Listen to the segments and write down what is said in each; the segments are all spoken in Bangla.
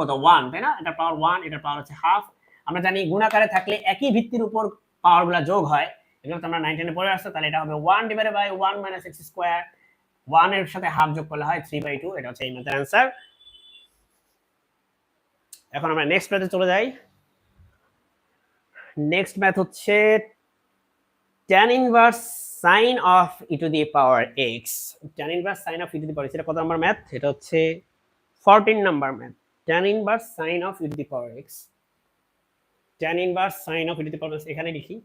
কত? ওয়ান তাই না? এটার পাওয়ার ওয়ান এটার পাওয়ার হচ্ছে হাফ আমরা জানি গুণাকারে থাকলে একই ভিত্তির উপর পাওয়ারগুলা যোগ হয়। এগুলো তো আমরা নাইনটিনে পড়ে আসছে, তাহলে এটা হবে one divided by one minus x square ওয়ানের সাথে হাফ যোগ করলে হয় থ্রি বাই টু এটা হচ্ছে এই ম্যাথের অ্যান্সার এখন আমরা নেক্সট ম্যাথে চলে যাই। নেক্সট ম্যাথ হচ্ছে tan inverse sine of e to the power x tan inverse sine of e to the power x এটা কত নাম্বার ম্যাথ এটা হচ্ছে 14 number math tan inverse sine of e to the power x. tan inverse sine of e to the power এখানে লিখি।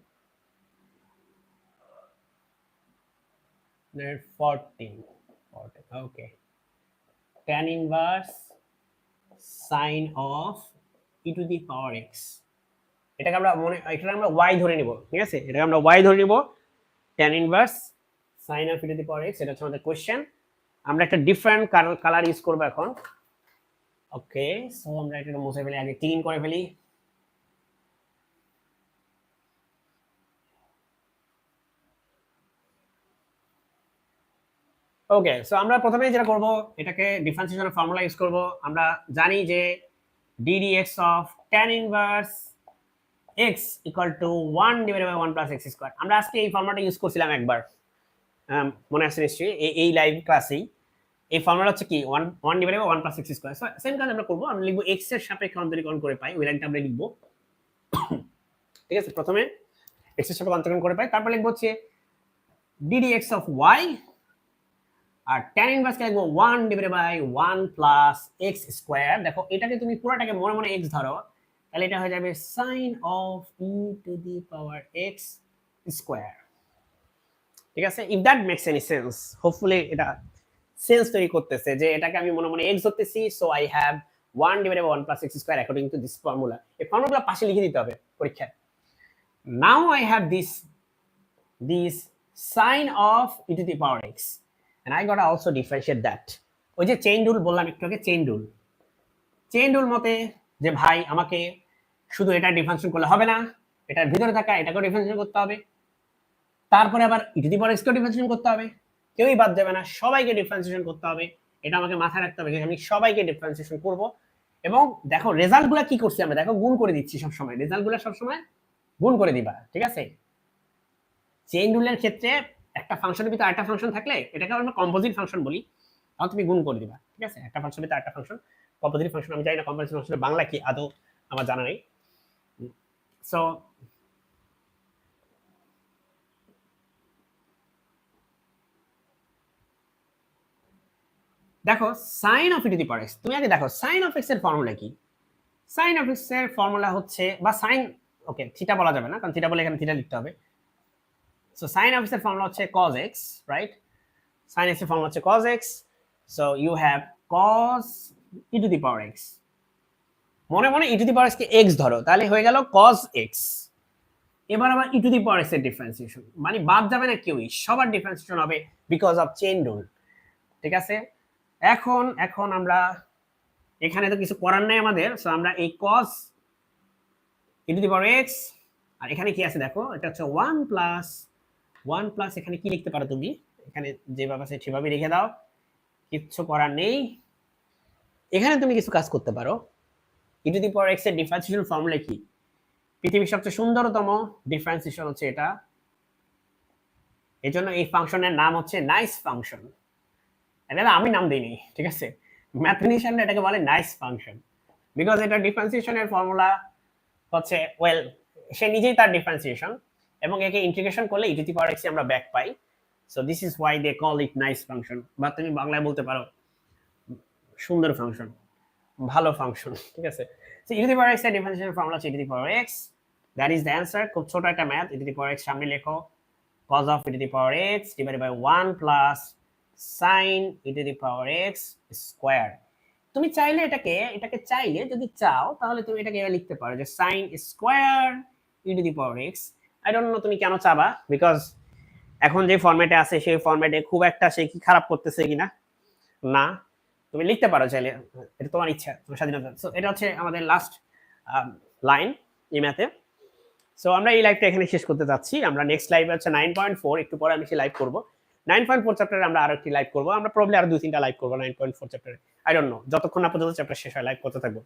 14 14 tan inverse sin of e to the power x এটাকে আমরা মনে, এটাকে আমরা y ধরে নিব, ঠিক আছে? এটাকে আমরা y ধরে নিব। tan inverse sin of e to the power x এটা হচ্ছে আমাদের কোশ্চেন আমরা একটা ডিফারেন্ট কালার ইউজ করব এখন। ওকে সো আমরা এটা মুছে ফেলি, আগে ক্লিন করে ফেলি। ওকে সো আমরা প্রথমে যেটা করব, এটাকে ডিফারেন্সিয়েশনের ফর্মুলা ইউজ করব। আমরা জানি যে ddx of tan inverse x equal to 1 divided by 1 plus x square আমরা আজকে এই ফর্মুলাটা ইউজ করছিলাম একবার। মনে আছে নিশ্চয়ই? এই লাইভ ক্লাসেই এই ফর্মুলা হচ্ছে কি? 1 1 divided by 1 plus x square same কাজ আমরা করব। আমরা লিখব x এর সাপেক্ষে অন্তরীকরণ করে পাই। ওই লাইনটা আমরা লিখব। ঠিক আছে? প্রথমে x এর সাপেক্ষে অন্তরীকরণ করে পাই। তারপর লিখব হচ্ছে ddx অফ y আর tan ইনভার্স কে লিখব 1 divided by 1 plus x square দেখো, এটাকে তুমি পুরোটাকে মনে মনে x ধরো। তাহলে এটা হয়ে যাবে sin of e to the power x square ঠিক আছে? If that makes any sense hopefully এটা সেন্স তৈরি করতেছে যে এটাকে আমি মনে মনে x ধরতেছি so I have 1 divided by 1 plus x square according to this formula এই ফর্মুলা পাশে লিখে দিতে হবে পরীক্ষায়। Now I have this this sin of e to the power x, and I gotta also differentiate that ওই যে চেইন রুল বললাম একটু আগে চেইন রুল চেইন রুল মতে যে ভাই আমাকে শুধু এটা ডিফারেন্সিয়েশন করলে হবে না, এটার ভিতরে থাকা এটাকেও ডিফারেন্সিয়েশন করতে হবে। তারপরে আবার ইটি পাওয়ার এক্সকেও ডিফারেন্সিয়েশন করতে হবে। কেউই বাদ যাবে না, সবাইকে ডিফারেন্সিয়েশন করতে হবে। এটা আমাকে মাথায় রাখতে হবে যে আমি সবাইকে ডিফারেন্সিয়েশন করব। এবং দেখো রেজাল্টগুলো কি করছি আমরা? দেখো, গুণ করে দিচ্ছি সবসময়। রেজাল্টগুলো সবসময় গুণ করে দিবা, ঠিক আছে? চেইন রুলের ক্ষেত্রে একটা ফাংশনের ভিতরে আরেকটা ফাংশন থাকলে এটাকে আমরা কম্পোজিট ফাংশন বলি। তাহলে তুমি গুণ করে দিবা, ঠিক আছে? একটা ফাংশনের ভিতরে আরেকটা ফাংশন কম্পোজিট ফাংশন আমি জানি না কম্পোজিট ফাংশনের বাংলা কি, আদৌ আমার জানা নেই। সো দেখো sine of e to power x তুমি আগে দেখো সাইন অফ এক্সের ফর্মুলা কি সাইন অফ এক্সের ফর্মুলা হচ্ছে বা সাইন ওকে থিটা বলা যাবে না কারণ থিটা বলে এখানে থিটা লিখতে হবে সো সাইন of x এর ফর্মুলা হচ্ছে cos x, right sine x এর ফর্মুলা হচ্ছে cos x. So you have cos e to the power x. মনে মনে e to the power x K x ধরো তাহলে হয়ে গেল cos x. এবার আবার e to the power x এর ডিফারেন্সিয়েশন মানে বাদ যাবে না কেউই সবার ডিফারেন্সিয়েশন হবে বিকজ অফ চেইন রুল ঠিক আছে এখন এখন আমরা, এখানে তো কিছু করার নাই আমাদের সো আমরা এই e to the power x, আর এখানে কি আছে দেখো? এটা হচ্ছে 1 প্লাস ওয়ান প্লাস এখানে কি লিখতে পারো তুমি? এখানে যেভাবে আছে সেভাবে লিখে দাও। কিচ্ছু করার নেই। এখানে তুমি কিছু কাজ করতে পারো। ই টু দি পাওয়ার এক্সের ডিফারেন্সিয়েশন ফর্মুলা কি? পৃথিবীর সবচেয়ে সুন্দরতম ডিফারেন্সিয়েশন হচ্ছে এটা। এই জন্য এই ফাংশনের নাম হচ্ছে নাইস ফাংশন এটা আমি নাম দিইনি, ঠিক আছে? ম্যাথমেটিশিয়ানরা এটাকে বলে নাইস ফাংশন বিকজ এটা ডিফারেন্সিয়েশনের ফর্মুলা হচ্ছে ওয়েল সে নিজেই তার ডিফারেন্সিয়েশন এবং একে ইন্টিগ্রেশন করলে ইটি পাওয়ার এক্স আমরা back pi. So this is why they call it nice function বা তুমি বাংলায় বলতে পারো, সুন্দর ফাংশন ভালো ফাংশন ঠিক আছে? সো ইটি পাওয়ার এক্সের ডিফারেন্সিয়েশন ফর্মুলা হচ্ছে e to power x that is the answer খুব ছোট একটা ম্যাথ ইটি পাওয়ার এক্স সামনে লেখো। Cos of e to the power by 1 plus sin e to the power x square. তুমি চাইলে এটাকে এটাকে চাইলে যদি চাও, তাহলে তুমি এটাকে লিখতে পারো যে sin square e to the power x I don't know তুমি কেন চাবা বিকজ এখন যে ফরম্যাটে আছে, সেই ফরম্যাটে খুব একটা সে কি খারাপ করতেছে কিনা না? তুমি লিখতে পারো চাইলে, এটা তোমার ইচ্ছা, তোমার স্বাধীনতা। সো এটা হচ্ছে আমাদের লাস্ট লাইন এই ম্যাথে সো আমরা এই লাইভটা এখানে শেষ করতে যাচ্ছি। আমরা নেক্সট লাইভে হচ্ছে নাইন পয়েন্ট ফোর একটু পরে আমি সেই লাইভ করব। নাইন পয়েন্ট ফোর চ্যাপ্টারে আমরা আরও একটি লাইভ করব। আমরা প্রবলি আরও দুই তিনটা লাইভ করব, নাইন পয়েন্ট ফোর চ্যাপ্টারে আই ডোন্ট নো যতক্ষণ না পর্যন্ত চ্যাপ্টার শেষ হয় লাইভ করতে থাকব।